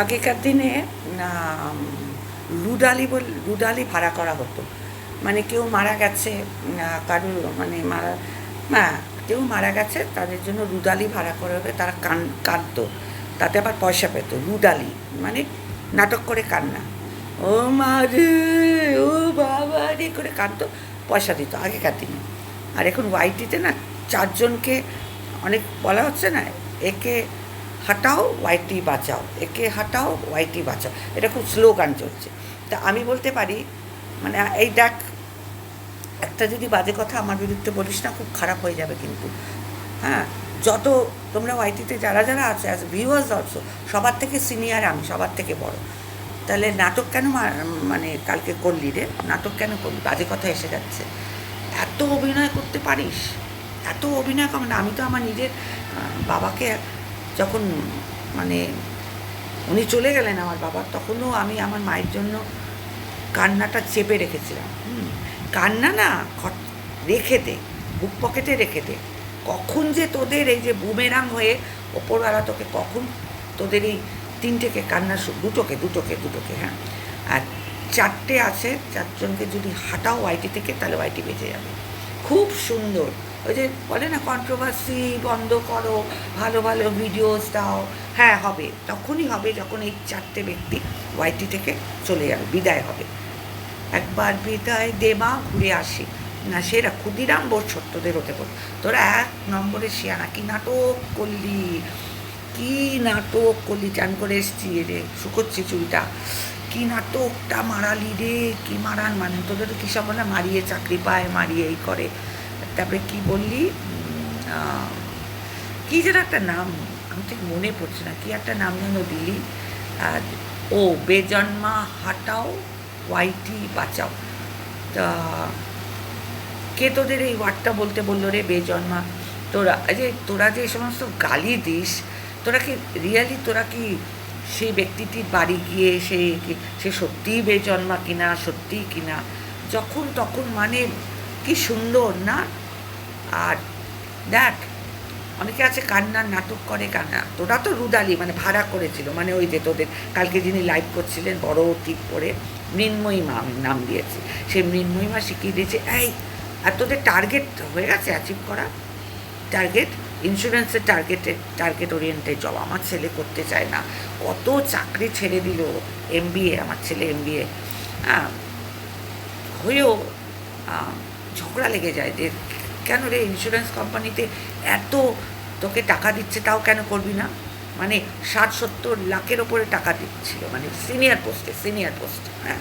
আগেকার দিনে রুডালি বল রুডালি ভাড়া করা হতো। মানে কেউ মারা গেছে কারুর মানে মারা, না, কেউ মারা গেছে, তাদের জন্য রুডালি ভাড়া করা হবে, তারা কান, কাঁদতো। তাতে আবার পয়সা পেত রুডালি মানে নাটক করে কান্না। ও মারে ও বাবা রে, করে কাঁদতো, পয়সা দিত আগেকার দিনে। আর এখন ওয়াইটিতে না, চারজনকে, অনেক বলা হচ্ছে না, একে হাঁটাও, ওয়াইটি বাঁচাও। একে হাঁটাও, ওয়াইটি বাঁচাও। এটা খুব স্লোগান চলছে। তা আমি বলতে পারি মানে এই দেখ, একটা যদি বাজে কথা আমার বিরুদ্ধে বলিস না, খুব খারাপ হয়ে যাবে কিন্তু। হ্যাঁ? যত তোমরা ওয়াইটিতে যারা যারা আছে অ্যাজ ভিউয়ার্স অলসো সবার থেকে সিনিয়র আমি, সবার থেকে বড়। তাহলে নাটক কেন মানে কালকে করলি রে? নাটক কেন করলি? বাজে কথা এসে যাচ্ছে। এত অভিনয় করতে পারিস? এত অভিনয় কম না। আমি তো আমার নিজের বাবাকে যখন মানে উনি চলে গেলেন আমার বাবা তখনও আমি আমার মায়ের জন্য কান্নাটা চেপে রেখেছিলাম। হুম, কান্না না রেখে দে বুক পকেটে রেখে দে। কখন যে তোদের এই যে বুমেরাং হয়ে ওপরওয়ালা তোকে কখন তোদের এই তিনটেকে কান্না দুটোকে দুটোকে দুটোকে হ্যাঁ? আর চারটে আছে চারজনকে যদি হাঁটাও ওয়াইটি থেকে তাহলে ওয়াইটি বেঁচে যাবে। খুব সুন্দর। ওই যে বলে না কন্ট্রোভার্সি বন্ধ করো, ভালো ভালো ভিডিওস দাও। হ্যাঁ হবে। তখনই হবে যখন এই চারটে ব্যক্তি ওয়াইটি থেকে চলে যাবে, বিদায় হবে। একবার বিদায় দেবা ঘুরে আসি। না, সেরা ক্ষুদিরাম বোর ছোট্টদের হতে পারে তোরা এক নম্বরে শিয়ানা কি নাটক করলি? কি নাটক করলি? চান করে এসছি রে, শুকোচ্ছি চুলটা। কি নাটকটা মারালি রে, কি মারান? মানে তোদের কী সব বলে মারিয়ে চাকরি পায় মারিয়ে এই করে। তারপরে কি বললি? কি যেন একটা নাম, আমি ঠিক মনে পড়ছে না, কি একটা নাম যেন দিলি? আর, ও, বেজন্মা হাটাও, ওয়াইটি বাঁচাও। তা, কে তোদের এই ওয়ার্ডটা বলতে বলল রে বেজন্মা? তোরা যে তোরা যে সমস্ত গালি দিস, তোরা কি রিয়ালি তোরা কি সেই ব্যক্তিটির বাড়ি গিয়ে সে সে সত্যিই বেজন্মা কিনা, সত্যিই কিনা? যখন তখন মানে কি সুন্দর, না? আর দেখ, অনেকে আছে কান্নার নাটক করে, কান্না, তোরা তো রুদালি মানে ভাড়া করেছিল মানে ওই যে তোদের, কালকে যিনি লাইভ করছিলেন, বড় টিপ করে মৃন্ময়ী মা, আমি নাম দিয়েছি, সেই মৃন্ময়ী মা শিখিয়ে দিয়েছে, এই, আর তোদের টার্গেট হয়ে গেছে অ্যাচিভ করা? টার্গেট ইন্স্যুরেন্সের টার্গেটে টার্গেট ওরিয়েন্টেড জব আমার ছেলে করতে চায় না, কত চাকরি ছেড়ে দিল এম আমার ছেলে এম হ্যাঁ হয়েও ঝগড়া লেগে যায়, যে কেন রে ইন্স্যুরেন্স কোম্পানিতে এত তোকে টাকা দিচ্ছে তাও কেন করবি না? মানে ষাট, সত্তর লাখের ওপরে টাকা দিচ্ছিল মানে সিনিয়র পোস্টে সিনিয়র পোস্টে হ্যাঁ?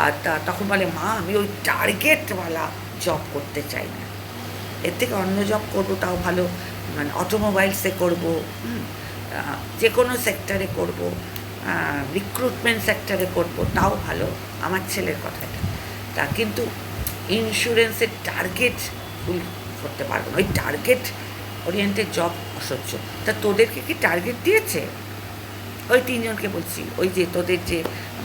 আর তা তখন বলে, মা, আমি ওই টার্গেটওয়ালা জব করতে চাই না। এর থেকে অন্য জব করব, তাও ভালো। মানে অটোমোবাইলসে করব যে কোনো সেক্টরে করব রিক্রুটমেন্ট সেক্টরে করব, তাও ভালো। আমার ছেলের কথাটা। তা কিন্তু ইন্স্যুরেন্সের টার্গেট ফুল করতে পারব না। ওই টার্গেট ওরিয়েন্টেড জব অসহ্য। তা তোদেরকে কি টার্গেট দিয়েছে? ওই তিনজনকে বলছি। ওই যে তোদের যে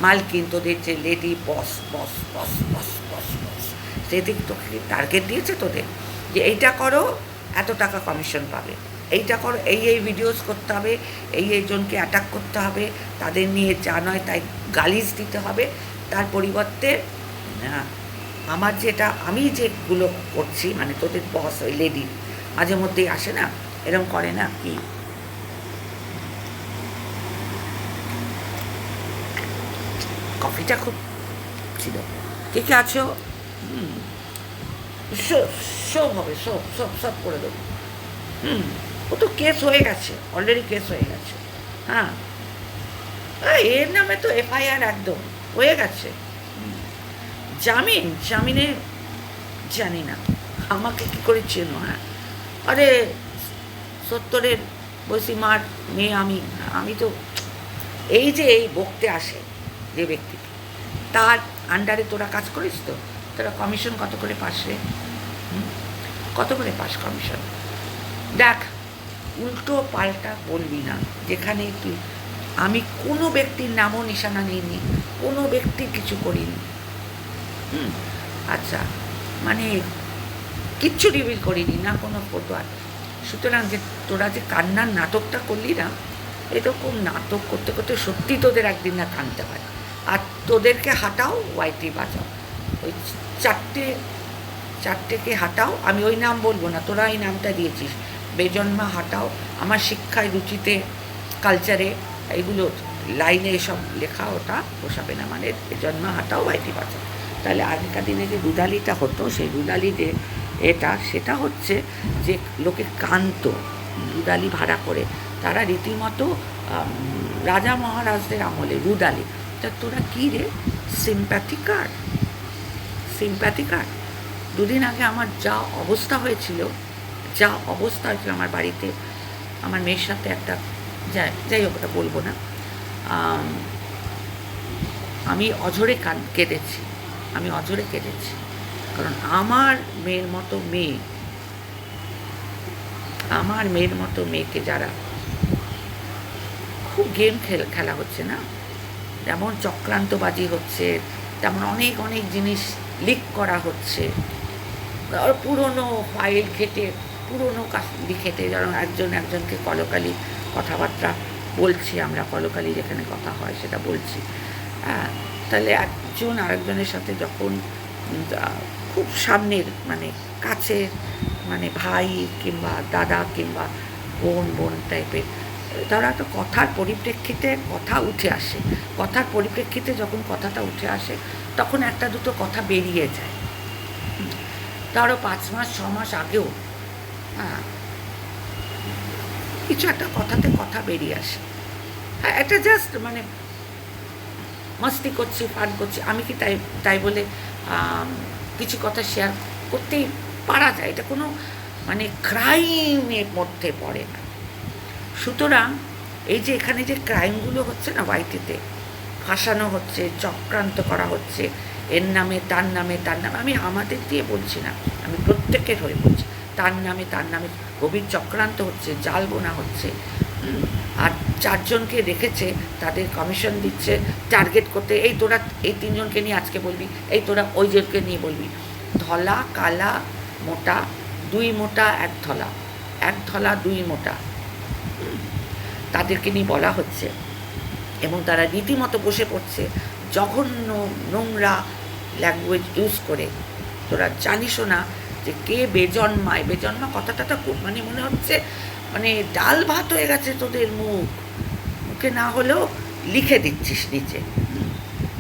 মালকিন, তোদের যে লেডি বস বস বস বস বস বস সেদিক তোকে টার্গেট দিয়েছে তোদের? যে এইটা করো, এত টাকা কমিশন পাবে। এইটা করো, এই এই ভিডিওস করতে হবে, এই এই জনকে অ্যাটাক করতে হবে, তাদের নিয়ে যা নয় তাই গালিজ দিতে হবে। তার পরিবর্তে আমার যেটা, আমি যেগুলো করছি মানে তোদের বস ওই লেডি মাঝে মধ্যেই আসে না? এরকম করে না? কি? কফিটা খুব ছিল। কে কে আছো? সব সব হবে সব সব সব করে দেবো। হুম, ও তো কেস হয়ে গেছে অলরেডি কেস হয়ে গেছে। হ্যাঁ। এর নামে তো এফআইআর একদম, হয়ে গেছে। জামিন? জামিনে জানি না। আমাকে কী করে চেনো হ্যাঁ? আরে, সত্তরের বলছি মার মেয়ে আমি আমি তো, এই যে এই বকতে আসে যে ব্যক্তিটি তার আন্ডারে তোরা কাজ করিস তো? তোরা কমিশন কত করে পাস রে? কত করে পাস কমিশন দেখ, উল্টো পাল্টা বলবি না। যেখানে তুই, আমি কোনো ব্যক্তির নামও নিশানা নিইনি, কোনো ব্যক্তির কিছু করিনি। আচ্ছা মানে কিচ্ছু রিভিল করিনি, না কোনো ফটো আর। সুতরাং যে তোরা যে কান্নার নাটকটা করলি না, এরকম নাটক করতে করতে সত্যি তোদের একদিন না কানতে হয়। আর তোদেরকে হাঁটাও ওয়াইটি বাঁচাও। ওই চারটে, চারটেকে হাঁটাও, আমি ওই নাম বলব না, তোরা এই নামটা দিয়েছিস। বেজন্মা হাঁটাও, আমার শিক্ষায় রুচিতে কালচারে এগুলো লাইনে এসব লেখা ওটা পোষাবে না মানে বেজন্মা হাঁটাও ওয়াইটি বাজাও তাহলে আগেকার দিনে যে রুদালিটা হতো, সেই রুদালি যে এটা, সেটা হচ্ছে যে লোকে কান্ত রুদালি ভাড়া করে। তারা রীতিমতো রাজা মহারাজদের আমলে রুদালি। তা তোরা কী রে? সিম্প্যাথি কার্ড সিম্প্যাথি কার্ড দুদিন আগে আমার যা অবস্থা হয়েছিল, যা অবস্থা হয়েছিল আমার বাড়িতে, আমার মেয়ের সাথে একটা, যাই যাই হোক, ওটা বলব না। আমি অঝরে কান, কেঁদেছি। আমি অঝরে কেঁদেছি। কারণ আমার মেয়ের মতো মেয়ে, আমার মেয়ের মতো মেয়েকে যারা খুব গেম খেল, খেলা হচ্ছে না, যেমন চক্রান্তবাজি হচ্ছে, তেমন অনেক অনেক জিনিস লিক করা হচ্ছে। পুরনো ফাইল ঘেটে, পুরনো ঘেটে যেন একজন একজনকে কলকালি কথাবার্তা বলছি আমরা, কলকালি যেখানে কথা হয় সেটা বলছি। হ্যাঁ তাহলে একজন আরেকজনের সাথে যখন খুব সামনের মানে কাছের মানে ভাই কিংবা দাদা কিংবা বোন বোন টাইপের তারা একটা কথার পরিপ্রেক্ষিতে কথা উঠে আসে কথার পরিপ্রেক্ষিতে যখন কথাটা উঠে আসে, তখন একটা দুটো কথা বেরিয়ে যায়। তারও পাঁচ মাস, ছ মাস আগেও হ্যাঁ কিছু একটা কথাতে কথা বেরিয়ে আসে হ্যাঁ এটা জাস্ট মানে মস্তি করছি, ফান করছি। আমি কি তাই তাই বলে কিছু কথা শেয়ার করতেই পারা যায়। এটা কোনো মানে ক্রাইমের মধ্যে পড়ে না। সুতরাং এই যে এখানে যে ক্রাইমগুলো হচ্ছে না ওয়াইটিতে ফাঁসানো হচ্ছে, চক্রান্ত করা হচ্ছে, এর নামে, তার নামে তার নামে, আমি আমাদের দিয়ে বলছি না, আমি প্রত্যেকের হয়ে বলছি, তার নামে তার নামে গভীর চক্রান্ত হচ্ছে, জাল বোনা হচ্ছে আর চারজনকে রেখেছে, তাদের কমিশন দিচ্ছে টার্গেট করতে। এই তোরা, এই তিনজনকে নিয়ে আজকে বলবি, এই তোরা ওই জনকে নিয়ে বলবি। ধলা, কালা, মোটা, দুই মোটা, এক ধলা। এক ধলা, দুই মোটা। তাদেরকে নিয়ে বলা হচ্ছে। এবং তারা রীতিমতো বসে পড়ছে। জঘন্য নোংরা ল্যাঙ্গুয়েজ ইউজ করে। তোরা জানিসও না যে কে বেজন্মায়। বেজন্মা কথাটা তো মানে মনে হচ্ছে মানে ডাল ভাত হয়ে গেছে তোদের মুখ। মুখে না হলেও লিখে দিচ্ছিস নিচে।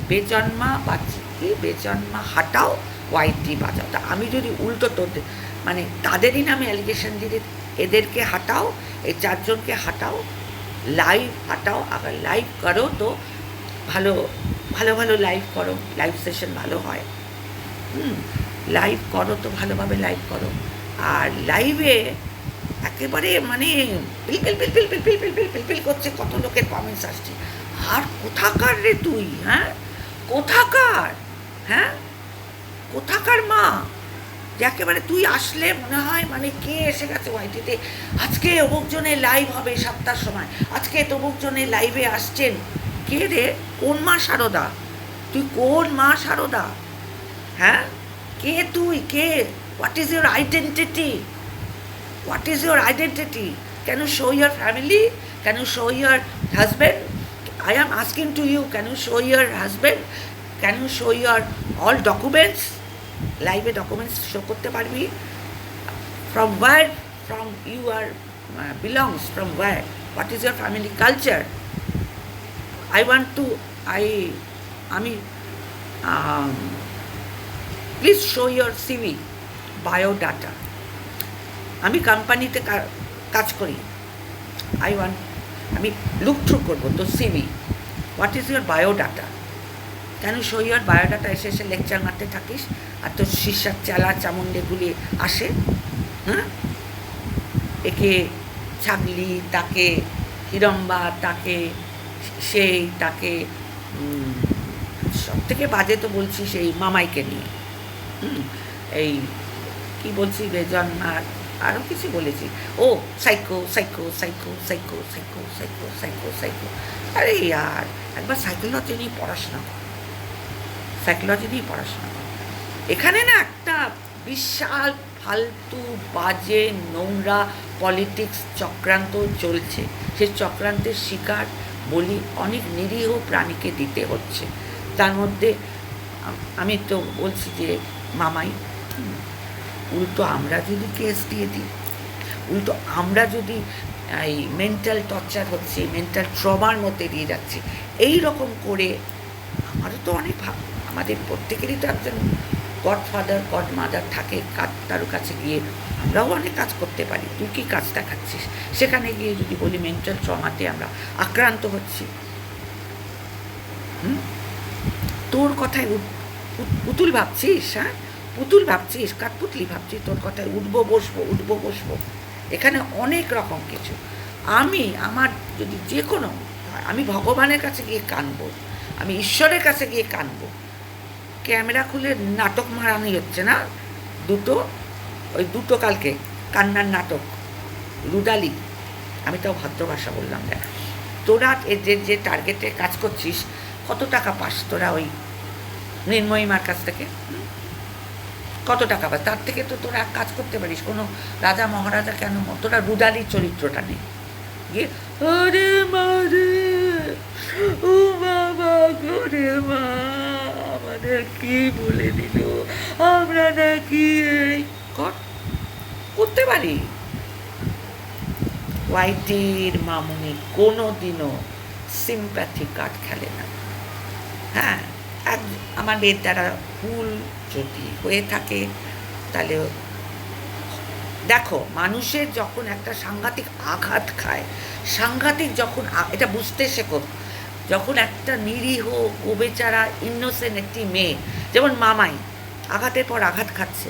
বেজন্মা বাচ্চা বেজন্মা হাটাও, ওয়াইটি বাজাও। তা আমি যদি উল্টো তোদের মানে তাদেরই নামে অ্যালিগেশন দিলে এদেরকে হাটাও, এই চারজনকে হাটাও লাইভ হাটাও, আবার লাইভ করো তো, ভালো ভালো ভালো লাইভ করো লাইভ সেশন ভালো হয়। হুম লাইভ করো তো, ভালোভাবে লাইভ করো। আর লাইভে একেবারে মানে পিলপিল পিলপিল পিলপিল পিলপিল পিলপিল করছে, কত লোকের কমেন্টস আসছে। আর কোথাকার রে তুই হ্যাঁ? কোথাকার হ্যাঁ? কোথাকার মা? যে একেবারে তুই আসলে মনে হয় মানে কে এসে গেছে ওয়াইটিতে আজকে অমুকজনের লাইভ হবে সাতটার সময়। আজকে তমুকজনের লাইভে আসছেন। কে রে? কোন মা সারদা? তুই কোন মা সারদা? হ্যাঁ? কে তুই? কে? What is your identity What is your identity? Can you show your family? Can you show your husband? I am asking to you, can you show your husband? Can you show your all documents? লাইভে documents show করতে পারবি from where from you are belongs from where what is your family culture I want to I আমি please show your CV biodata আমি কোম্পানিতে কাজ করি। I want আমি look through করব তো CV what is your biodata কেন your biodata এসে এসে লেকচার মারতে থাকিস। আর তোর শিষ্যার চালা চামুন্ডেগুলি আসে হ্যাঁ? একে ছাগলি, তাকে হিরম্বা, তাকে সেই, তাকে সব থেকে বাজে তো বলছি সেই মামাইকে নিয়ে। এই, কি বলছি বেজন আর আরও কিছু বলেছি। ও psycho psycho psycho psycho psycho psycho psycho psycho আরে আর, একবার সাইকোলজি নিয়ে পড়াশোনা কর। সাইকোলজি নিয়ে পড়াশোনা কর। এখানে না একটা বিশাল, ফালতু, বাজে, নোংরা পলিটিক্স চক্রান্ত চলছে। সে চক্রান্তের শিকার বলি অনেক নিরীহ প্রাণীকে দিতে হচ্ছে। তার মধ্যে আমি তো বলছি যে মামাই উল্টো আমরা যদি কেস দিয়ে দিই, উল্টো আমরা যদি, এই মেন্টাল টর্চার হচ্ছে মেন্টাল ট্রমার মধ্যে দিয়ে যাচ্ছি, এই রকম করে আমারও তো অনেক ভাব আমাদের প্রত্যেকেরই তো একজন গডফাদার গড মাদার থাকে কাজ কারোর কাছে গিয়ে আমরাও অনেক কাজ করতে পারি। তুই কী কাজ দেখাচ্ছিস সেখানে গিয়ে যদি বলি মেন্টাল ট্রমাতে আমরা আক্রান্ত হচ্ছি। হুম? তোর কথায় পুতুল ভাবছিস হ্যাঁ? পুতুল ভাবছিস কাঠপুতলি ভাবছিস, তোর কথায় উঠবো, বসবো উঠবো, বসবো। এখানে অনেক রকম কিছু। আমি, আমার যদি যে কোনো আমি ভগবানের কাছে গিয়ে কানবো, আমি ঈশ্বরের কাছে গিয়ে কানবো। ক্যামেরা খুলে নাটক মারানি হচ্ছে না? দুটো? ওই দুটো কালকে, কান্নার নাটক, রুদালি। আমি তাও ভাদ্রভাষা বললাম, দেখ। তোরা যে যে টার্গেটে কাজ করছিস, কত টাকা পাস তোরা ওই নির্ময়ীমার কাছ থেকে? কত টাকা পাস তার থেকে তো তোরা এক কাজ করতে পারিস। কোনো রাজা মহারাজা কেন তোরা রুদালির চরিত্রটা নেই গিয়ে, আরে মা রে, ও বাবা করে মা, আমাদের কি বলে দিল? আমরা নাকি এই কর, করতে পারি। হোয়াইটের মামুনি কোনো দিনও সিম্প্যাথি কার্ড খেলে না। হ্যাঁ এক আমাদের দ্বারা ভুল যদি হয়ে থাকে, তাহলে দেখো, মানুষের যখন একটা সাংঘাতিক আঘাত খায়, সাংঘাতিক যখন এটা বুঝতে শেখো, যখন একটা নিরীহ ও বেচারা ইনোসেন্ট একটি মেয়ে, যেমন মামাই, আঘাতের পর আঘাত খাচ্ছে।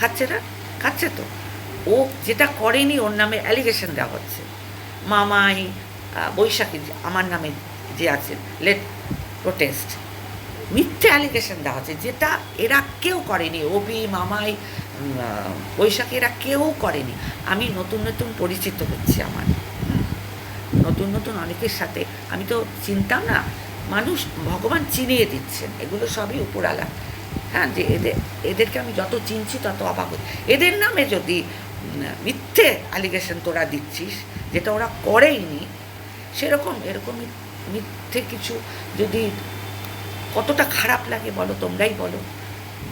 খাচ্ছে না? খাচ্ছে তো। ও যেটা করেনি, ওর নামে অ্যালিগেশন দেওয়া হচ্ছে। মামাই বৈশাখী আমার নামে যে আছে লেট প্রোটেস্ট মিথ্যে অ্যালিগেশন দেওয়া হচ্ছে, যেটা এরা কেউ করেনি। অভি, মামাই বৈশাখী, এরা কেউ করেনি। আমি নতুন নতুন পরিচিত হচ্ছে আমার। নতুন নতুন অনেকের সাথে। আমি তো চিনতাম না, মানুষ ভগবান চিনিয়ে দিচ্ছেন। এগুলো সবই উপরালা। হ্যাঁ যে এদের, এদেরকে আমি যত চিনছি তত অবাক এদের নামে যদি মিথ্যে অ্যালিগেশন তোরা দিচ্ছিস, যেটা ওরা করেইনি, সেরকম এরকম মিথ্যে কিছু যদি কতটা খারাপ লাগে বলো, তোমরাই বলো।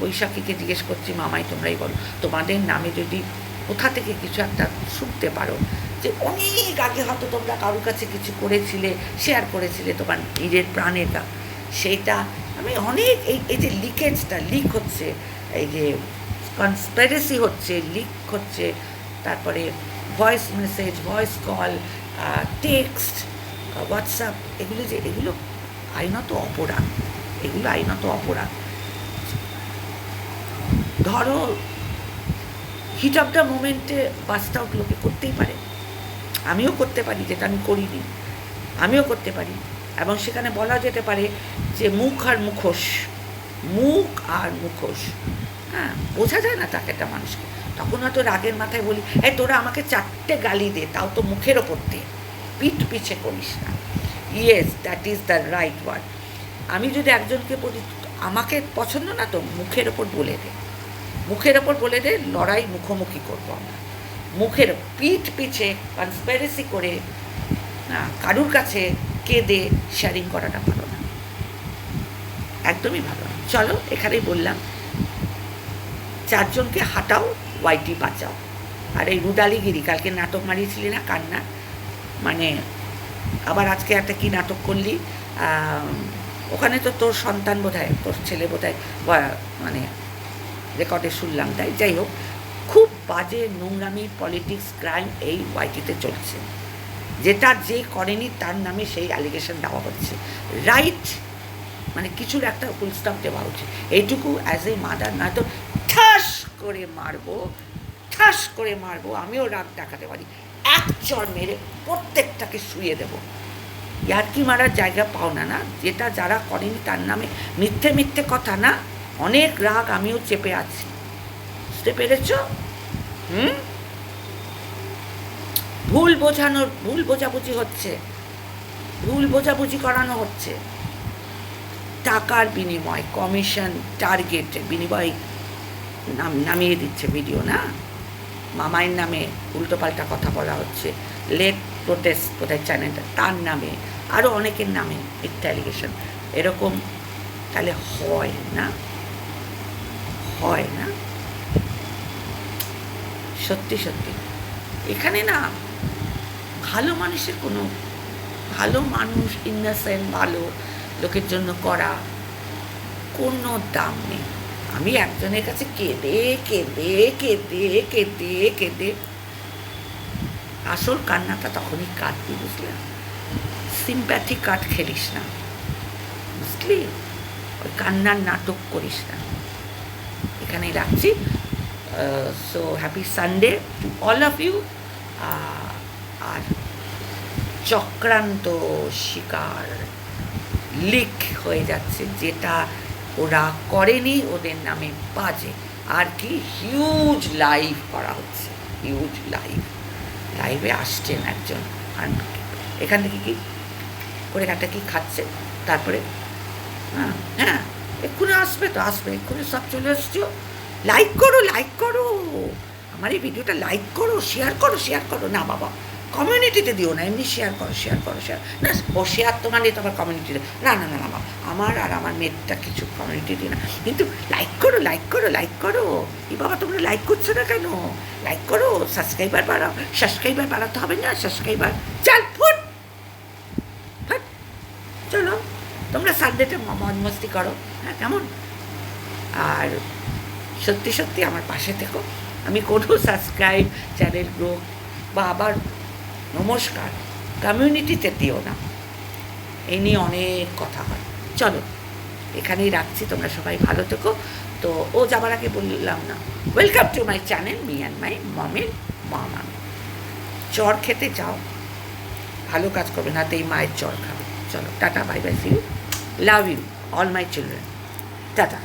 বৈশাখীকে জিজ্ঞেস করছি, মামাই, তোমরাই বলো। তোমাদের নামে যদি কোথা থেকে কিছু একটা শুনতে পারো যে অনেক আগে হয়তো তোমরা কারোর কাছে কিছু করেছিলে শেয়ার করেছিলে তোমার নিজের প্রাণের গা। সেইটা আমি অনেক এই এই যে লিকেজটা লিক হচ্ছে, এই যে কনস্পারেসি হচ্ছে লিক হচ্ছে, তারপরে voice message voice call text WhatsApp এগুলো যে, এগুলো আইনত অপরাধ। এগুলো আইনত অপরাধ। ধরো হিট অফ দ্য মোমেন্টে বাস্ট আউট লোকে করতেই পারে। আমিও করতে পারি, যেটা আমি করিনি। আমিও করতে পারি। এবং সেখানে বলা যেতে পারে যে মুখ আর মুখোশ। মুখ আর মুখোশ। হ্যাঁ বোঝা যায় না তাকে একটা মানুষকে। তখন হয়তো রাগের মাথায় বলি, এই তোরা আমাকে চারটে গালি দে, তাও তো মুখের ওপর দে পিঠ পিছে করিস না। Yes that is the right word আমি যদি একজনকে বলি, আমাকে পছন্দ না তো? মুখের ওপর বলে দে। মুখের ওপর বলে দে, লড়াই মুখোমুখি করব আমরা। মুখের পিঠ পিছে কনস্পারেসি করে কারুর কাছে কেঁদে শেয়ারিং করাটা ভালো না। একদমই ভালো না। চলো, এখানেই বললাম। চারজনকে হাঁটাও ওয়াইটি বাঁচাও। আর এই রুদালিগিরি, কালকে নাটক মারিয়েছিলি না কান্না? মানে আবার আজকে একটা কি নাটক করলি? ওখানে তো তোর সন্তান বোধহয়, তোর ছেলে বোধহয় বা- মানে রেকর্ডে শুনলাম তাই, যাই হোক, খুব বাজে নোংরামি পলিটিক্স ক্রাইম এই ওয়াইটিতে চলছে। যেটা যে করেনি তার নামে সেই অ্যালিগেশন দেওয়া হচ্ছে। রাইট মানে কিছুর একটা ফুল স্টপ দেওয়া উচিত এইটুকু অ্যাজ এ মাদার নয়তো ঠাস করে মারবো, ঠাস করে মারবো, আমিও রাগ দেখাতে পারি। এক চর মেরে প্রত্যেকটাকে শুয়ে দেবো। ইয়ার্কি মারার জায়গা পাও না না। যেটা যারা করেনি তার নামে মিথ্যে মিথ্যে কথা না। অনেক রাগ আমিও চেপে আছি। বুঝতে পেরেছ? হুম? ভুল বোঝানোর, ভুল বোঝাবুঝি হচ্ছে। ভুল বোঝাবুঝি করানো হচ্ছে। টাকার বিনিময়, কমিশন, টার্গেট, বিনিময় নাম, নামিয়ে দিচ্ছে ভিডিও, না? মামাইয়ের নামে উল্টোপাল্টা কথা বলা হচ্ছে। লেট প্রোটেস্ট কোথায় চ্যানেলটা তার নামে আরও অনেকের নামে মিথ্যা অ্যালিগেশন এরকম তাহলে হয় না। হয় না। সত্যি সত্যি। এখানে না ভালো মানুষের কোনো, ভালো মানুষ ইন্নাসেন্ট ভালো লোকের জন্য করা কোনো দাম নেই। আমি একজনের কাছে কেঁদে কেঁদে কেঁদে কেঁদে কেঁদে আসল কান্নাটা তখনই কাটবি বুঝলে? সিম্প্যাথি কাট খেলিস না, বুঝলি? ওই কান্নার নাটক করিস না। এখানেই রাখছি। So happy Sunday all of you আর চক্রান্ত শিকার লিক হয়ে যাচ্ছে, যেটা ওরা করেনি, ওদের নামে বাজে। আর কি? হিউজ লাইভ করা হচ্ছে। হিউজ লাইভ লাইভে আসছেন একজন। এখান থেকে কি? করে একটা কি খাচ্ছে? তারপরে হ্যাঁ হ্যাঁ এক্ষুনি আসবে তো, আসবে। এক্ষুনি সব চলে আসছো লাইক করো লাইক করো। আমার এই ভিডিওটা লাইক করো শেয়ার করো শেয়ার করো। না বাবা। কমিউনিটিতে দিও না, এমনি শেয়ার করো শেয়ার করো শেয়ার না, ও শেয়ার তো মানে তোমার কমিউনিটিতে না না না না আমার আর আমার মেয়েরটা কিছু কমিউনিটিতে না। কিন্তু লাইক করো লাইক করো লাইক করো। এই বাবা তোমরা লাইক করছ না কেন? লাইক করো সাবস্ক্রাইবার বাড়াও। সাবস্ক্রাইবার বাড়াতে হবে না সাবস্ক্রাইবার চাল, ফুট! ফুট! চলো, তোমরা সানডেতে মজ মস্তি করো। হ্যাঁ কেমন? আর সত্যি সত্যি আমার পাশে থেকো। আমি কোনো সাবস্ক্রাইব চ্যানেল গ্রো বা আবার নমস্কার, কমিউনিটিতে দিও না। এই নিয়ে অনেক কথা হয়। চলো, এখানেই রাখছি, তোমরা সবাই ভালো থেকো। তো ও যাবার আগে বললাম না welcome to my channel me and my মমের মামা চর খেতে যাও, ভালো কাজ করবে, না তো এই মায়ের চর খাবে। চলো, tata bye bye see you love you all my children tata.